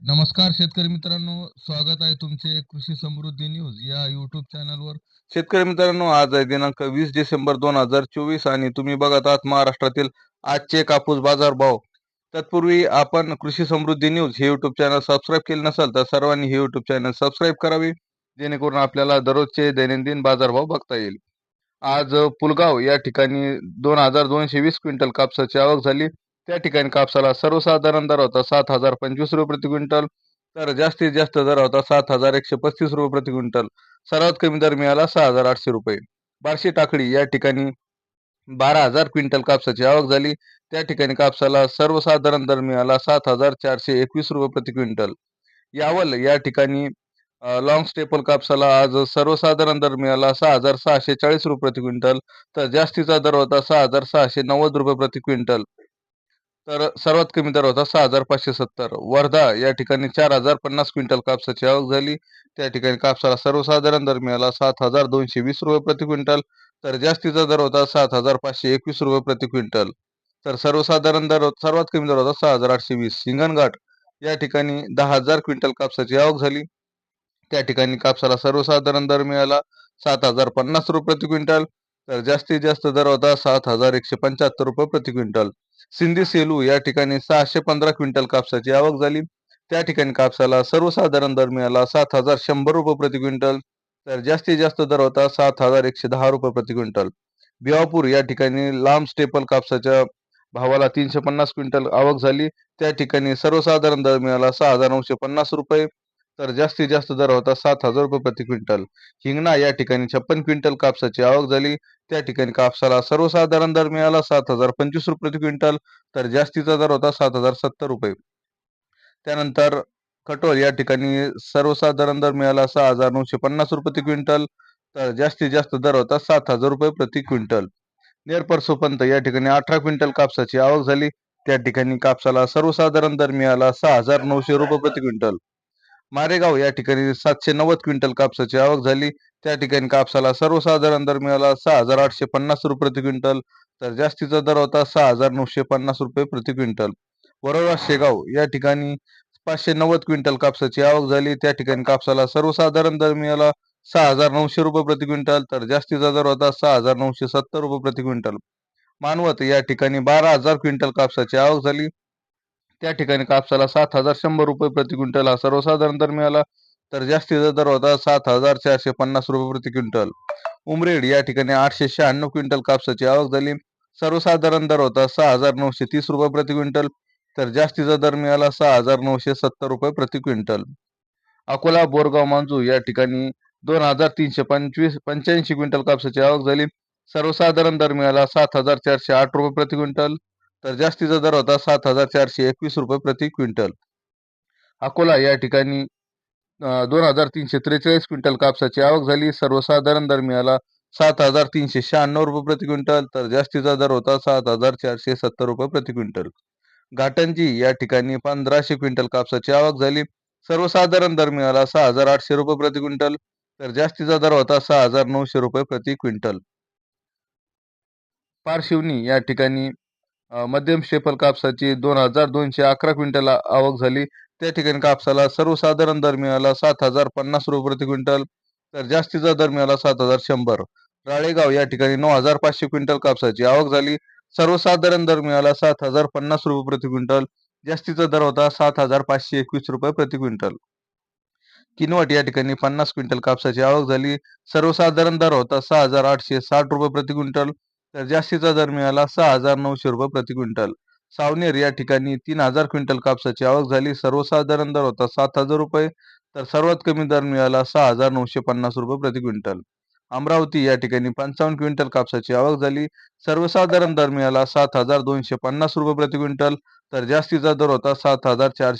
नमस्कार शेतकरी मित्रांनो स्वागत आहे तुमचे कृषी समृद्धी न्यूज या युट्यूब चॅनलवर शेतकरी मित्रांनो आज आहे दिनांक वीस डिसेंबर दोन हजार चोवीस आणि तुम्ही बघत आहात महाराष्ट्रातील आजचे कापूस बाजार भाव तत्पूर्वी आपण कृषी समृद्धी न्यूज हे युट्यूब चॅनल सबस्क्राईब केले नसेल तर सर्वांनी हे युट्यूब चॅनल सबस्क्राईब करावे जेणेकरून आपल्याला दररोजचे दैनंदिन बाजारभाव बघता येईल. आज पुलगाव या ठिकाणी दोन हजार दोनशे वीस क्विंटल कापसाची आवक झाली. त्या ठिकाणी कापसाला सर्वसाधारण दर होता सात हजार पंचवीस रुपये प्रति क्विंटल तर जास्तीत जास्त दर होता सात हजार एकशे पस्तीस रुपये प्रति क्विंटल. सर्वात कमी दर मिळाला सहा हजार आठशे रुपये. बार्शी टाकळी या ठिकाणी बारा हजार क्विंटल कापसाची आवक झाली. त्या ठिकाणी कापसाला सर्वसाधारण दर मिळाला सात हजार चारशे एकवीस रुपये प्रति क्विंटल. यावल या ठिकाणी लॉंग स्टेपल कापसाला आज सर्वसाधारण दर मिळाला सहा हजार सहाशे चाळीस रुपये प्रति क्विंटल तर जास्तीचा दर होता सहा हजार सहाशे नव्वद रुपये प्रति क्विंटल. तर सर्वात कमी दर होता सहा हजार पाचशे सत्तर. वर्धा या ठिकाणी चार हजार पन्नास क्विंटल कापसाची आवक झाली. त्या ठिकाणी कापसाला सर्वसाधारण दर मिळाला सात हजार दोनशे वीस रुपये प्रति क्विंटल तर जास्तीचा दर होता सात हजार पाचशे एकवीस रुपये प्रति क्विंटल. तर सर्वसाधारण दर सर्वात कमी दर होता सहा हजार आठशे वीस. हिंगणघाट या ठिकाणी दहा हजार क्विंटल कापसाची आवक झाली. त्या ठिकाणी कापसाला सर्वसाधारण दर मिळाला सात हजार पन्नास रुपये प्रति क्विंटल तर जास्तीत जास्त दर होता सात हजार एकशे पंच्याहत्तर रुपये प्रति क्विंटल. सिंधी सेलू या ठिकाणी सहाशे पंधरा क्विंटल कापसाची आवक झाली. त्या ठिकाणी कापसाला सर्वसाधारण दर मिळाला सात हजार शंभर रुपये प्रति क्विंटल. तर जास्तीत जास्त दर होता सात हजार एकशे दहा रुपये प्रति क्विंटल. बिवापूर या ठिकाणी लांब स्टेपल कापसाच्या भावाला तीनशे पन्नास क्विंटल आवक झाली. त्या ठिकाणी सर्वसाधारण दर मिळाला सहा हजार नऊशे पन्नास रुपये. तर जास्तीत जास्त दर होता सात हजार रुपये प्रति क्विंटल. हिंगणा या ठिकाणी छप्पन क्विंटल कापसाची आवक झाली. त्या ठिकाणी कापसाला सर्वसाधारण दर मिळाला सात हजार पंचवीस रुपये प्रति क्विंटल तर जास्तीचा दर होता सात हजार सत्तर रुपये. त्यानंतर कटोल या ठिकाणी सर्वसाधारण दर मिळाला सहा हजार नऊशे पन्नास रुपये प्रति क्विंटल तर जास्तीत जास्त दर होता सात हजार रुपये प्रति क्विंटल. नेरपरसोपंत या ठिकाणी अठरा क्विंटल कापसाची आवक झाली. त्या ठिकाणी कापसाला सर्वसाधारण दर मिळाला सहा हजार नऊशे रुपये प्रति क्विंटल. मारेगाव या ठिकाणी सातशे नव्वद क्विंटल कापसाची आवक झाली. त्या ठिकाणी कापसाला सर्वसाधारण दर मिळाला सहा हजार आठशे पन्नास रुपये प्रति क्विंटल तर जास्तीचा दर होता सहा हजार नऊशे पन्नास रुपये प्रति क्विंटल. वरोरा शेगाव या ठिकाणी पाचशे नव्वद क्विंटल कापसाची आवक झाली. त्या ठिकाणी कापसाला सर्वसाधारण दर मिळाला सहा हजार नऊशे रुपये प्रति क्विंटल तर जास्तीचा दर होता सहा हजार नऊशे सत्तर रुपये प्रति क्विंटल. मानवत या ठिकाणी बारा हजार क्विंटल कापसाची आवक झाली. त्या ठिकाणी कापसाला सात हजार शंभर रुपये प्रति क्विंटल हा सर्वसाधारण दर मिळाला. तर जास्तीचा दर होता सात हजार चारशे पन्नास रुपये प्रति क्विंटल. उमरेड या ठिकाणी आठशे शहाण्णव क्विंटल कापसाची आवक झाली. सर्वसाधारण दर होता सहा हजार नऊशे तीस रुपये प्रति क्विंटल. तर जास्तीचा दर मिळाला सहा हजार नऊशे सत्तर रुपये प्रति क्विंटल. अकोला बोरगाव मांजू या ठिकाणी दोन हजार तीनशे पंचवीस पंच्याऐंशी क्विंटल कापसाची आवक झाली. सर्वसाधारण दर मिळाला सात हजार चारशे आठ रुपये प्रति क्विंटल. तर जास्तीचा दर होता सात हजार चारशे एकवीस रुपये प्रति क्विंटल. अकोला या ठिकाणी दोन हजार तीनशे त्रेचाळीस क्विंटल कापसाची आवक झाली. सर्वसाधारण दर मिळाला सात हजार तीनशे शहाण्णव रुपये प्रति क्विंटल तर जास्तीचा दर होता सात हजार चारशे सत्तर रुपये प्रति क्विंटल. घाटंजी या ठिकाणी पंधराशे क्विंटल कापसाची आवक झाली. सर्वसाधारण दर मिळाला सहा हजार आठशे रुपये प्रति क्विंटल तर जास्तीचा दर होता सहा हजार नऊशे रुपये प्रति क्विंटल. पारशिवनी या ठिकाणी मध्यम शेफल कापसाची दोन हजार दोनशे अकरा क्विंटल आवक झाली. त्या ठिकाणी कापसाला सर्वसाधारण दर मिळाला सात हजार पन्नास रुपये प्रति क्विंटल तर जास्तीचा दर मिळाला सात हजार शंभर. राळेगाव या ठिकाणी नऊ हजार पाचशे क्विंटल कापसाची आवक झाली. सर्वसाधारण दर मिळाला सात हजार पन्नास रुपये प्रति क्विंटल जास्तीचा दर होता सात हजार पाचशे एकवीस रुपये प्रति क्विंटल. किनवट या ठिकाणी पन्नास क्विंटल कापसाची आवक झाली. सर्वसाधारण दर होता सहा हजार आठशे साठ रुपये प्रति क्विंटल तर जास्तीचा दर मिळाला सहा हजार नऊशे रुपये प्रति क्विंटल. सावनेर या ठिकाणी तीन हजार क्विंटल कापसाची आवक झाली. सर्वसाधारण दर होता सात हजार रुपये तर सर्वात कमी दर मिळाला सहा हजार नऊशे पन्नास रुपये प्रति क्विंटल. अमरावती या ठिकाणी पंचावन्न क्विंटल कापसाची आवक झाली. सर्वसाधारण दर मिळाला सात हजार दोनशे पन्नास रुपये प्रति क्विंटल तर जास्तीचा दर होता सात हजार चारशे